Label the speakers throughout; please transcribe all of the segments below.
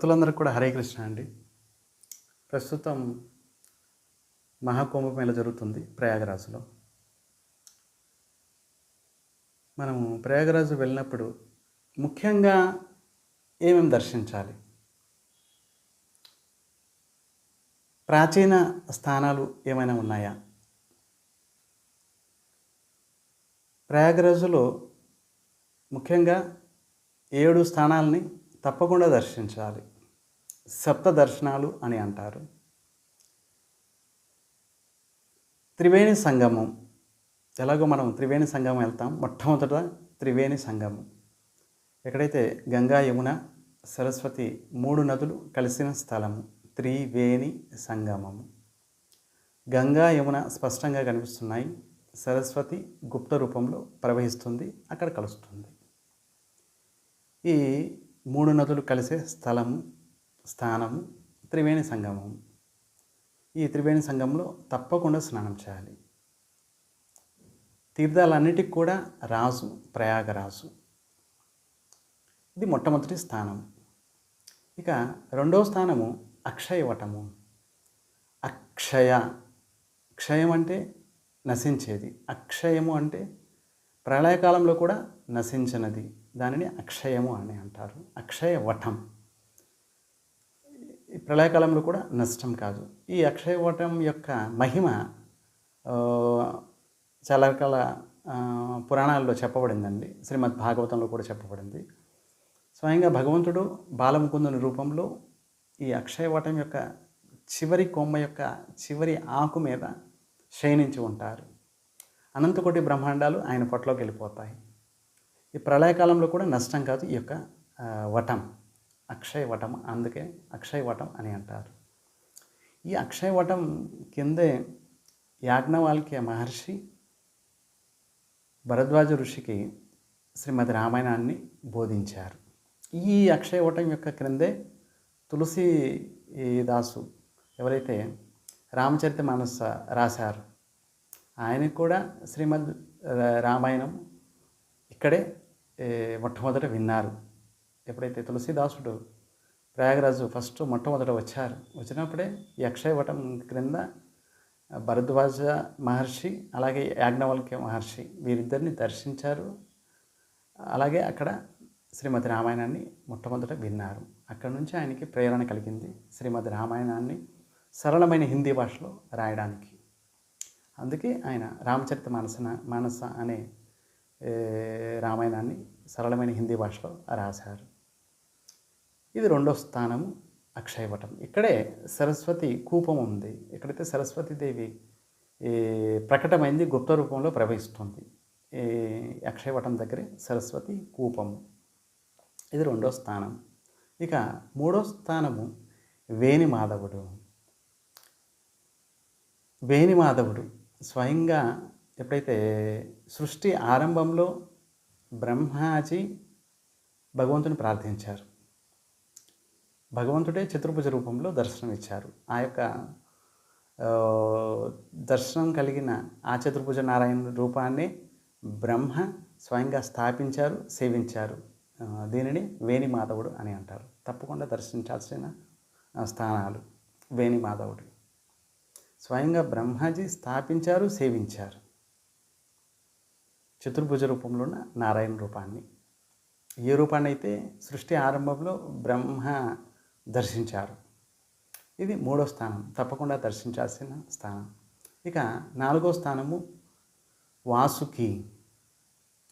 Speaker 1: భక్తులందరికీ కూడా హరే కృష్ణ అండి. ప్రస్తుతం మహాకుంభమేళ జరుగుతుంది ప్రయాగరాజులో. మనము ప్రయాగరాజు వెళ్ళినప్పుడు ముఖ్యంగా ఏమేమి దర్శించాలి? ప్రాచీన స్థానాలు ఏమైనా ఉన్నాయా? ప్రయాగరాజులో ముఖ్యంగా ఏడు స్థానాలని తప్పకుండా దర్శించాలి. సప్త దర్శనాలు అని అంటారు. త్రివేణి సంగమం. ఎలాగో మనం త్రివేణి సంగమం వెళ్తాం. మొట్టమొదట త్రివేణి సంగమం. ఎక్కడైతే గంగా యమున సరస్వతి మూడు నదులు కలిసిన స్థలము త్రివేణి సంగమము గంగా యమున స్పష్టంగా కనిపిస్తున్నాయి. సరస్వతి గుప్త రూపంలో ప్రవహిస్తుంది అక్కడ కలుస్తుంది. ఈ మూడు నదులు కలిసే స్థలము స్థానము త్రివేణి సంగమం. ఈ త్రివేణి సంగంలో తప్పకుండా స్నానం చేయాలి. తీర్థాలన్నిటికి కూడా రాజు ప్రయాగరాజు. ఇది మొట్టమొదటి స్థానం. ఇక రెండవ స్థానము అక్షయవటము. అక్షయ క్షయం అంటే నశించేది. అక్షయము అంటే ప్రళయకాలంలో కూడా నశించినది. దానిని అక్షయము అని అంటారు. అక్షయ వటం ప్రళయకాలంలో కూడా నష్టం కాదు. ఈ అక్షయ వటం యొక్క మహిమ చాలా రకాల పురాణాల్లో చెప్పబడిందండి. శ్రీమద్ భాగవతంలో కూడా చెప్పబడింది. స్వయంగా భగవంతుడు బాలముకుందుని రూపంలో ఈ అక్షయవటం యొక్క చివరి కొమ్మ యొక్క చివరి ఆకు మీద శయనించి ఉంటారు. అనంతకోటి బ్రహ్మాండాలు ఆయన పొట్టలోకి వెళ్ళిపోతాయి. ఈ ప్రళయకాలంలో కూడా నష్టం కాదు ఈ యొక్క వటం. అక్షయవటం అందుకే అక్షయ వటం అని అంటారు. ఈ అక్షయ వటం కిందే యాజ్ఞవాల్క్య మహర్షి భరద్వాజ ఋషికి శ్రీమతి రామాయణాన్ని బోధించారు. ఈ అక్షయ వటం యొక్క క్రిందే తులసి దాసు ఎవరైతే రామచరిత మానస రాశారు ఆయనకు కూడా శ్రీమద్ రా- రామాయణం ఇక్కడే మొట్టమొదట విన్నారు. ఎప్పుడైతే తులసిదాసుడు ప్రయాగరాజు ఫస్ట్ మొట్టమొదట వచ్చారు వచ్చినప్పుడే యక్షయవటం క్రింద భరద్వాజ మహర్షి అలాగే యాజ్ఞవల్క్య మహర్షి వీరిద్దరిని దర్శించారు. అలాగే అక్కడ శ్రీమతి రామాయణాన్ని మొట్టమొదట విన్నారు. అక్కడ నుంచి ఆయనకి ప్రేరణ కలిగింది శ్రీమతి రామాయణాన్ని సరళమైన హిందీ భాషలో రాయడానికి. అందుకే ఆయన రామచరిత మానసన మానస అనే రామాయణాన్ని సరళమైన హిందీ భాషలో రాశారు. ఇది రెండో స్థానము అక్షయవటం ఇక్కడే సరస్వతి కూపం ఉంది. ఎక్కడైతే సరస్వతీదేవి ఈ ప్రకటమైంది గుప్త రూపంలో ప్రవహిస్తుంది. ఈ అక్షయవటం దగ్గరే సరస్వతి కూపము ఇది రెండో స్థానం. ఇక మూడో స్థానము వేణి మాధవుడు వేణి మాధవుడు స్వయంగా ఎప్పుడైతే సృష్టి ఆరంభంలో బ్రహ్మాజీ భగవంతుని ప్రార్థించారు. భగవంతుడే చతుర్భుజ రూపంలో దర్శనం ఇచ్చారు ఆ యొక్క దర్శనం కలిగిన ఆ చతుర్భుజ నారాయణ రూపాన్ని బ్రహ్మ స్వయంగా స్థాపించారు సేవించారు. దీనిని వేణి మాధవుడు అని అంటారు. తప్పకుండా దర్శించాల్సిన స్థానాలు వేణి మాధవుడు స్వయంగా బ్రహ్మాజీ స్థాపించారు సేవించారు. చతుర్భుజ రూపంలో ఉన్న నారాయణ రూపాన్ని. ఏ రూపాన్ని అయితే సృష్టి ఆరంభంలో బ్రహ్మ దర్శించారు. ఇది మూడో స్థానం. తప్పకుండా దర్శించాల్సిన స్థానం. ఇక నాలుగో స్థానము వాసుకి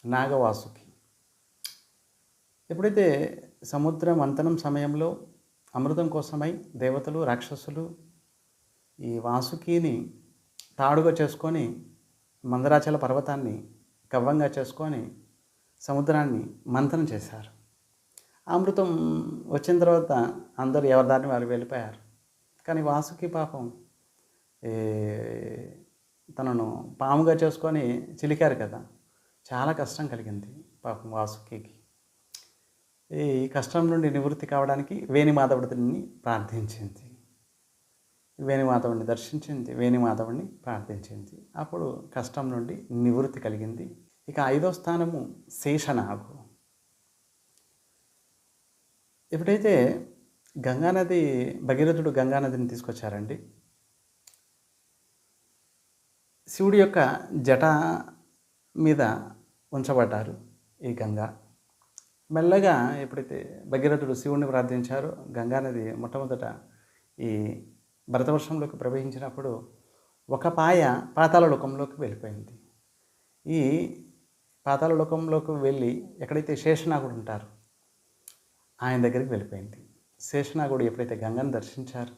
Speaker 1: నాగవాసుకి. ఎప్పుడైతే సముద్ర మంతనం సమయంలో అమృతం కోసమై దేవతలు రాక్షసులు ఈ వాసుకిని తాడుగా చేసుకొని మందరాచల పర్వతాన్ని కవ్వంగా చేసుకొని సముద్రాన్ని మంతనం చేశారు. అమృతం వచ్చిన తర్వాత అందరూ ఎవరి దారిని వారు వెళ్ళిపోయారు. కానీ వాసుకి పాపం తనను పాముగా చేసుకొని చిలికారు కదా. చాలా కష్టం కలిగింది పాపం వాసుకి. ఈ కష్టం నుండి నివృత్తి కావడానికి వేణిమాధవుడిని ప్రార్థించింది. వేణిమాధవుడిని దర్శించింది వేణిమాధవుడిని ప్రార్థించింది. అప్పుడు కష్టం నుండి నివృత్తి కలిగింది. ఇక ఐదో స్థానము శేషనాగు. ఎప్పుడైతే గంగానది భగీరథుడు గంగానదిని తీసుకొచ్చారండి శివుడి యొక్క జట మీద ఉంచబడ్డారు ఈ గంగ. మెల్లగా ఎప్పుడైతే భగీరథుడు శివుడిని ప్రార్థించారో గంగానది మొట్టమొదట ఈ భరతవర్షంలోకి ప్రవహించినప్పుడు ఒక పాయ పాతాల లోకంలోకి వెళ్ళిపోయింది. ఈ పాతాల లోకంలోకి వెళ్ళి ఎక్కడైతే శేషనాగుడు ఉంటారు ఆయన దగ్గరికి వెళ్ళిపోయింది. శేషనాగుడు ఎప్పుడైతే గంగను దర్శించారు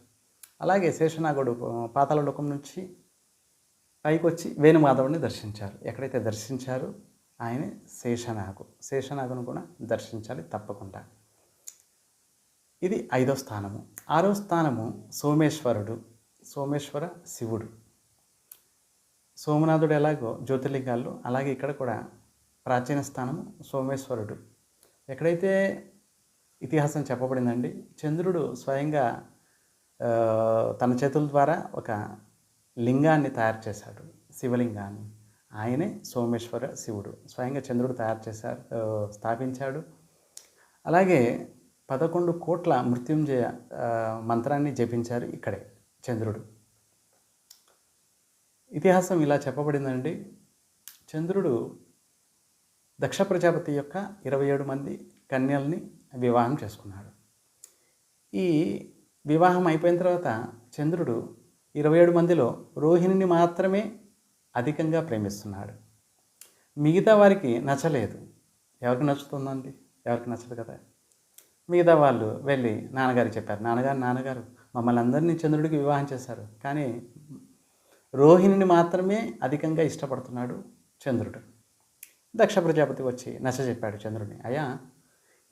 Speaker 1: అలాగే శేషనాగుడు పాతాల లోకం నుంచి పైకి వచ్చి వేణుమాధవుడిని దర్శించారు. ఎక్కడైతే దర్శించారు ఆయన శేషనాగు. శేషనాగును కూడా దర్శించాలి తప్పకుండా. ఇది ఐదో స్థానము. ఆరో స్థానము సోమేశ్వరుడు సోమేశ్వర శివుడు. సోమనాథుడు ఎలాగో జ్యోతిర్లింగాల్లో అలాగే ఇక్కడ కూడా ప్రాచీన స్థానము సోమేశ్వరుడు. ఎక్కడైతే ఇతిహాసం చెప్పబడిందండి. చంద్రుడు స్వయంగా తన చేతుల ద్వారా ఒక లింగాన్ని తయారు చేశాడు. శివలింగాన్ని. ఆయనే సోమేశ్వర శివుడు. స్వయంగా చంద్రుడు తయారు చేశారు స్థాపించాడు. అలాగే పదకొండు కోట్ల మృత్యుంజయ మంత్రాన్ని జపించారు ఇక్కడే చంద్రుడు. ఇతిహాసం ఇలా చెప్పబడిందండి. చంద్రుడు దక్ష ప్రజాపతి యొక్క ఇరవై ఏడు మంది కన్యల్ని వివాహం చేసుకున్నాడు. ఈ వివాహం అయిపోయిన తర్వాత చంద్రుడు ఇరవై ఏడు మందిలో రోహిణిని మాత్రమే అధికంగా ప్రేమిస్తున్నాడు. మిగతా వారికి నచ్చలేదు. ఎవరికి నచ్చుతుందండి? ఎవరికి నచ్చదు కదా? మిగతా వాళ్ళు వెళ్ళి నాన్నగారికి చెప్పారు నాన్నగారు నాన్నగారు మమ్మల్ని అందరినీ చంద్రుడికి వివాహం చేశారు. కానీ రోహిణిని మాత్రమే అధికంగా ఇష్టపడుతున్నాడు చంద్రుడు. దక్ష ప్రజాపతి వచ్చి నచ్చ చెప్పాడు చంద్రుడిని అయ్యా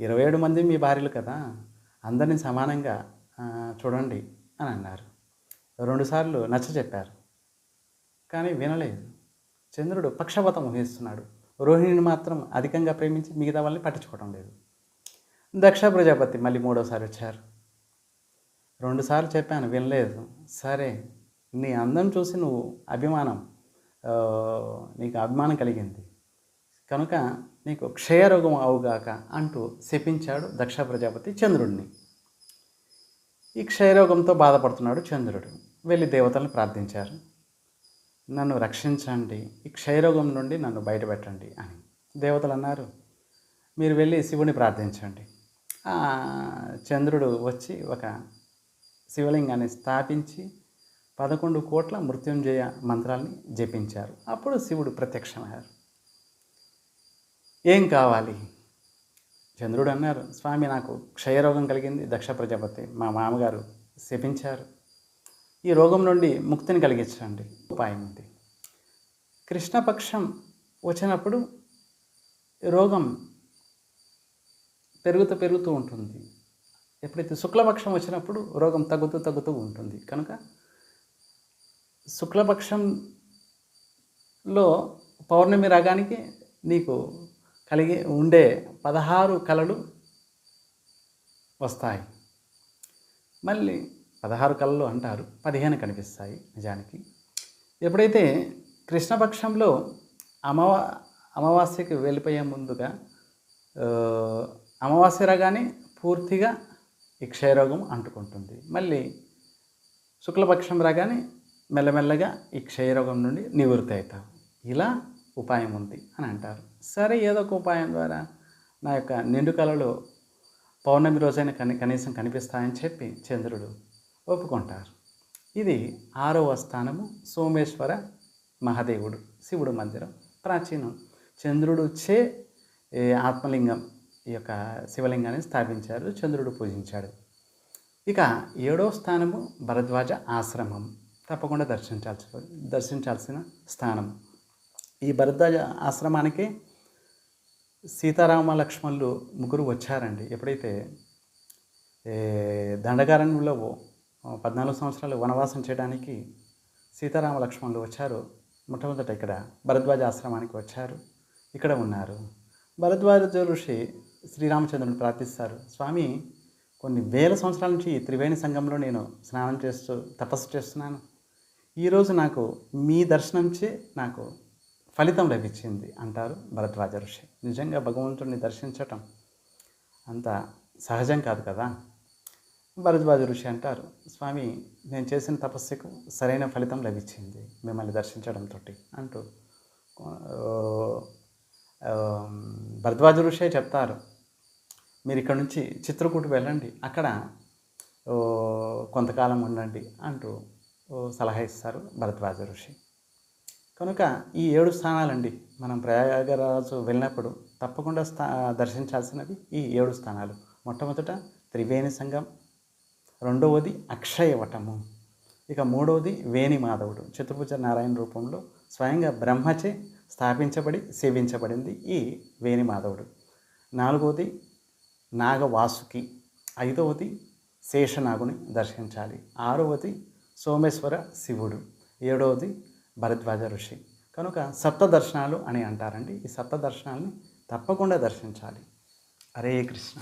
Speaker 1: ఇరవై ఏడు మంది మీ భార్యలు కదా అందరినీ సమానంగా చూడండి అని అన్నారు. రెండుసార్లు నచ్చ చెప్పారు. కానీ వినలేదు. చంద్రుడు పక్షపాతం వహిస్తున్నాడు. రోహిణిని మాత్రం అధికంగా ప్రేమించి మిగతా వాళ్ళని పట్టించుకోవడం లేదు. దక్ష ప్రజాపతి మళ్ళీ మూడోసారి వచ్చారు. రెండుసార్లు చెప్పాను వినలేదు. సరే నీ అందం చూసి నువ్వు అభిమానం నీకు అభిమానం కలిగింది. కనుక నీకు క్షయరోగం అవుగాక అంటూ శపించాడు దక్ష ప్రజాపతి చంద్రుడిని ఈ క్షయరోగంతో బాధపడుతున్నాడు చంద్రుడు. వెళ్ళి దేవతలను ప్రార్థించారు. నన్ను రక్షించండి ఈ క్షయరోగం నుండి నన్ను బయటపెట్టండి అని. దేవతలు అన్నారు మీరు వెళ్ళి శివుని ప్రార్థించండి. చంద్రుడు వచ్చి ఒక శివలింగాన్ని స్థాపించి పదకొండు కోట్ల మృత్యుంజయ మంత్రాల్ని జపించారు. అప్పుడు శివుడు ప్రత్యక్షమయ్యారు. ఏం కావాలి? చంద్రుడు అన్నారు. స్వామి నాకు క్షయరోగం కలిగింది. దక్ష ప్రజాపతి. మా మామగారు శపించారు. ఈ రోగం నుండి ముక్తిని కలిగించండి. ఉపాయం ఉంది కృష్ణపక్షం వచ్చినప్పుడు రోగం పెరుగుతూ పెరుగుతూ ఉంటుంది. ఎప్పుడైతే శుక్లపక్షం వచ్చినప్పుడు రోగం తగ్గుతూ తగ్గుతూ ఉంటుంది. కనుక శుక్లపక్షంలో పౌర్ణమి రాగానికి నీకు కలిగి ఉండే పదహారు కళలు వస్తాయి. మళ్ళీ పదహారు కళలు అంటారు పదిహేను కనిపిస్తాయి నిజానికి. ఎప్పుడైతే కృష్ణపక్షంలో అమవా అమావాస్యకి వెళ్ళిపోయే ముందుగా అమావాస్య రాగానే పూర్తిగా ఈ క్షయరోగం అంటుకుంటుంది. మళ్ళీ శుక్లపక్షం రాగానే మెల్లమెల్లగా ఈ క్షయరోగం నుండి నివృత్తి అవుతాం. ఇలా ఉపాయం ఉంది అని అంటారు. సరే ఏదో ఒక ఉపాయం ద్వారా నా యొక్క నిండు కళలో పౌర్ణమి రోజైన కని కనీసం కనిపిస్తాయని చెప్పి చంద్రుడు ఒప్పుకుంటారు. ఇది ఆరవ స్థానము సోమేశ్వర మహాదేవుడు శివుడు మందిరం. ప్రాచీనం. చంద్రుడు చే ఆత్మలింగం ఈ యొక్క శివలింగాన్ని స్థాపించారు చంద్రుడు పూజించాడు. ఇక ఏడో స్థానము భరద్వాజ ఆశ్రమం. తప్పకుండా దర్శించాల్సి దర్శించాల్సిన స్థానం. ఈ భరద్వాజ ఆశ్రమానికి సీతారామ లక్ష్మణులు ముగ్గురు వచ్చారండి. ఎప్పుడైతే దండకారణ్యంలో పద్నాలుగు సంవత్సరాలు వనవాసం చేయడానికి సీతారామ లక్ష్మణులు వచ్చారు. మొట్టమొదట ఇక్కడ భరద్వాజ ఆశ్రమానికి వచ్చారు. ఇక్కడ ఉన్నారు. భరద్వాజ ఋషి శ్రీరామచంద్రుని ప్రార్థిస్తారు. స్వామి కొన్ని వేల సంవత్సరాల నుంచి ఈ త్రివేణి సంఘంలో నేను స్నానం చేస్తూ తపస్సు చేస్తున్నాను. ఈరోజు నాకు మీ దర్శనంచే నాకు ఫలితం లభించింది అంటారు భరద్వాజ ఋషి. నిజంగా భగవంతుడిని దర్శించటం అంత సహజం కాదు కదా? భరద్వాజ ఋషి అంటారు స్వామి నేను చేసిన తపస్సుకు సరైన ఫలితం లభించింది మిమ్మల్ని దర్శించడంతో అంటూ. భరద్వాజ ఋషే చెప్తారు మీరు ఇక్కడ నుంచి చిత్రకూటు వెళ్ళండి అక్కడ కొంతకాలం ఉండండి అంటూ సలహా ఇస్తారు భరద్వాజ ఋషి. కనుక ఈ ఏడు స్థానాలండి మనం ప్రయాగరాజు వెళ్ళినప్పుడు తప్పకుండా స్థా దర్శించాల్సినవి ఈ ఏడు స్థానాలు. మొట్టమొదట త్రివేణి సంఘం రెండవది అక్షయవటము ఇక మూడవది వేణి మాధవుడు చతుర్భుజ నారాయణ రూపంలో స్వయంగా బ్రహ్మచే స్థాపించబడి సేవించబడింది ఈ వేణి మాధవుడు నాలుగవది నాగవాసుకి ఐదవది శేషనాగుని దర్శించాలి. ఆరవది సోమేశ్వర శివుడు. ఏడవది భరద్వాజ ఋషి. కనుక సప్త దర్శనాలు అని అంటారండి. ఈ సప్త దర్శనాలని తప్పకుండా దర్శించాలి. హరే కృష్ణ.